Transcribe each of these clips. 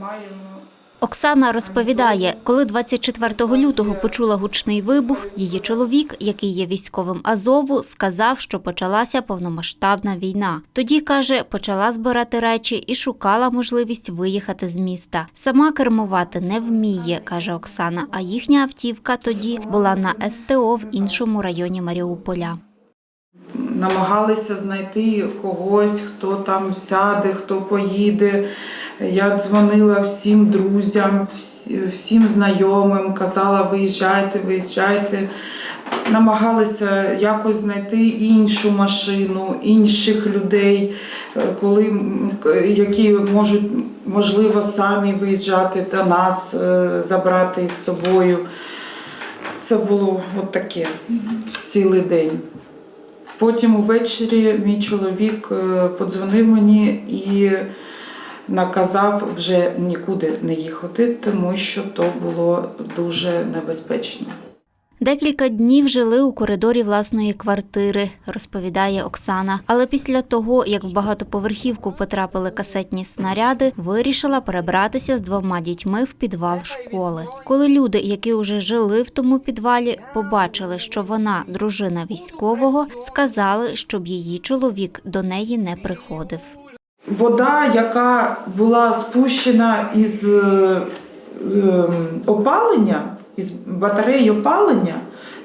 маємо. Оксана розповідає, коли 24 лютого почула гучний вибух, її чоловік, який є військовим Азову, сказав, що почалася повномасштабна війна. Тоді каже, почала збирати речі і шукала можливість виїхати з міста. Сама кермувати не вміє, каже Оксана. А їхня автівка тоді була на СТО в іншому районі Маріуполя. намагалися знайти когось, хто там сяде, хто поїде. Я дзвонила всім друзям, всім знайомим, казала, виїжджайте, виїжджайте. Намагалися якось знайти іншу машину, інших людей, е, коли, які можуть, можливо, самі виїжджати до нас, е, забрати з собою. Це було от таке цілий день. Потім увечері мій чоловік е, подзвонив мені і наказав вже нікуди не їхати, тому що то було дуже небезпечно. Декілька днів жили у коридорі власної квартири, розповідає Оксана. Але після того, як в багатоповерхівку потрапили касетні снаряди, вирішила перебратися з двома дітьми в підвал школи. Коли люди, які вже жили в тому підвалі, побачили, що вона дружина військового, сказали, щоб її чоловік до неї не приходив. Вода, яка була спущена із е, ем, опалення, із батареї опалення,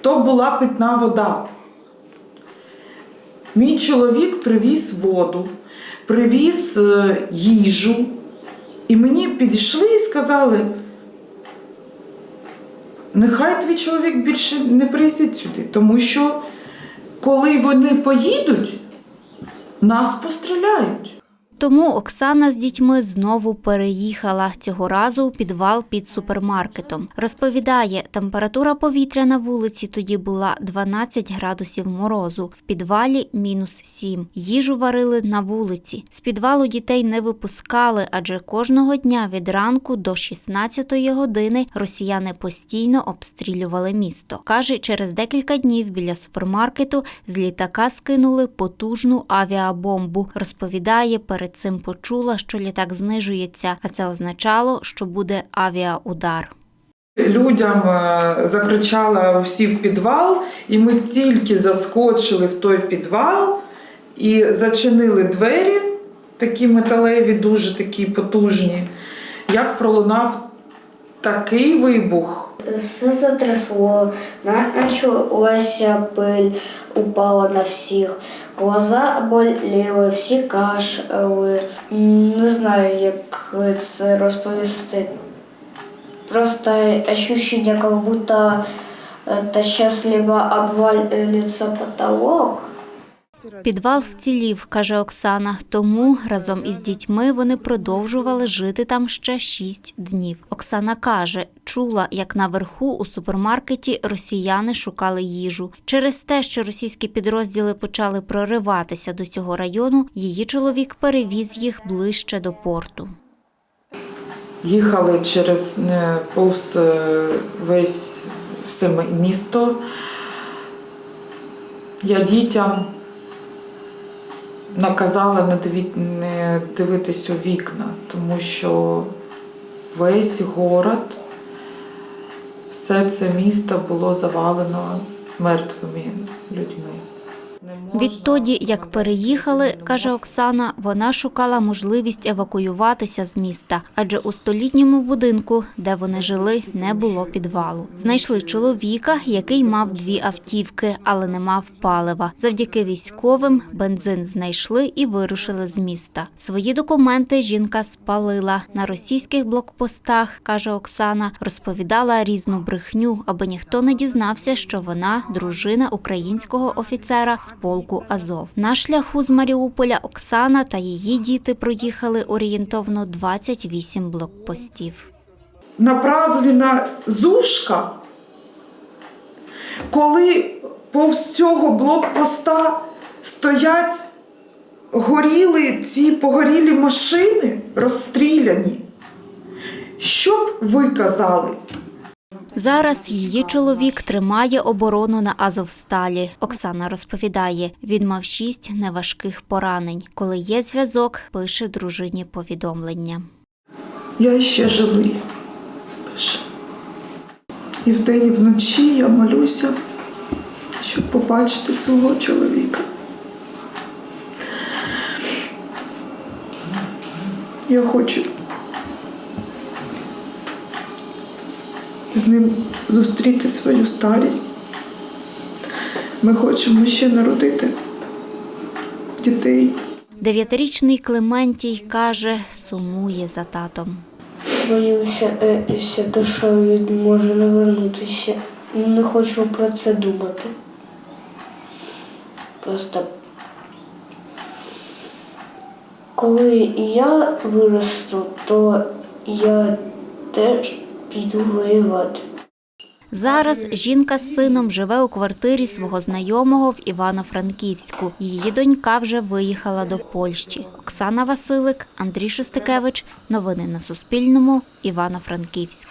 то була питна вода. Мій чоловік привіз воду, привіз е, їжу, і мені підійшли і сказали, нехай твій чоловік більше не приїздить сюди, тому що коли вони поїдуть, нас постріляють. Тому Оксана з дітьми знову переїхала цього разу у підвал під супермаркетом. Розповідає, температура повітря на вулиці тоді була 12 градусів морозу, в підвалі мінус 7. Їжу варили на вулиці. З підвалу дітей не випускали, адже кожного дня від ранку до 16 години росіяни постійно обстрілювали місто. Каже, через декілька днів біля супермаркету з літака скинули потужну авіабомбу. Розповідає, перед цим почула, що літак знижується, а це означало, що буде авіаудар. Людям е, закричала усі в підвал, і ми тільки заскочили в той підвал і зачинили двері, такі металеві, дуже такі потужні. Як пролунав такий вибух. Все затрясло, началася пиль, упала на всіх. Глаза боліли, всі кашляли. Не знаю, як це розповісти. Просто ощущение, как будто это сейчас либо обвалится потолок, Підвал вцілів, каже Оксана. Тому разом із дітьми вони продовжували жити там ще шість днів. Оксана каже, чула, як наверху у супермаркеті росіяни шукали їжу. Через те, що російські підрозділи почали прориватися до цього району, її чоловік перевіз їх ближче до порту. Їхали через е, повз е, весь все місто. Я дітям наказала не, диві, не дивитись у вікна, тому що весь город, все це місто було завалено мертвими людьми. Відтоді, як переїхали, каже. Оксана, вона шукала можливість евакуюватися з міста, адже у столітньому будинку, де вони жили, не було підвалу. Знайшли чоловіка, який мав дві автівки, але не мав палива. Завдяки військовим бензин знайшли і вирушили з міста. Свої документи жінка спалила на російських блокпостах, каже Оксана, розповідала різну брехню, аби ніхто не дізнався, що вона дружина українського офіцера з полку Азов. На шляху з Маріуполя Оксана та її діти проїхали орієнтовно 28 блокпостів. направлена зушка, коли повз цього блокпоста стоять горіли ці погорілі машини, розстріляні. Що б ви казали? Зараз її чоловік тримає оборону на Азовсталі. Оксана розповідає, він мав шість неважких поранень. Коли є зв'язок, пише дружині повідомлення. я ще живий. Пише. І вдень, і вночі я молюся, щоб побачити свого чоловіка. Я хочу з ним зустріти свою старість. Ми хочемо ще народити дітей. Дев'ятирічний Клементій каже, сумує за татом. Боюся, е, що душою він може не вернутися. Не хочу про це думати. Просто коли я виросту, то я теж піду воювати. Зараз жінка з сином живе у квартирі свого знайомого в Івано-Франківську. Її донька вже виїхала до Польщі. Оксана Василик, Андрій Шостикевич. Новини на Суспільному. Івано-Франківськ.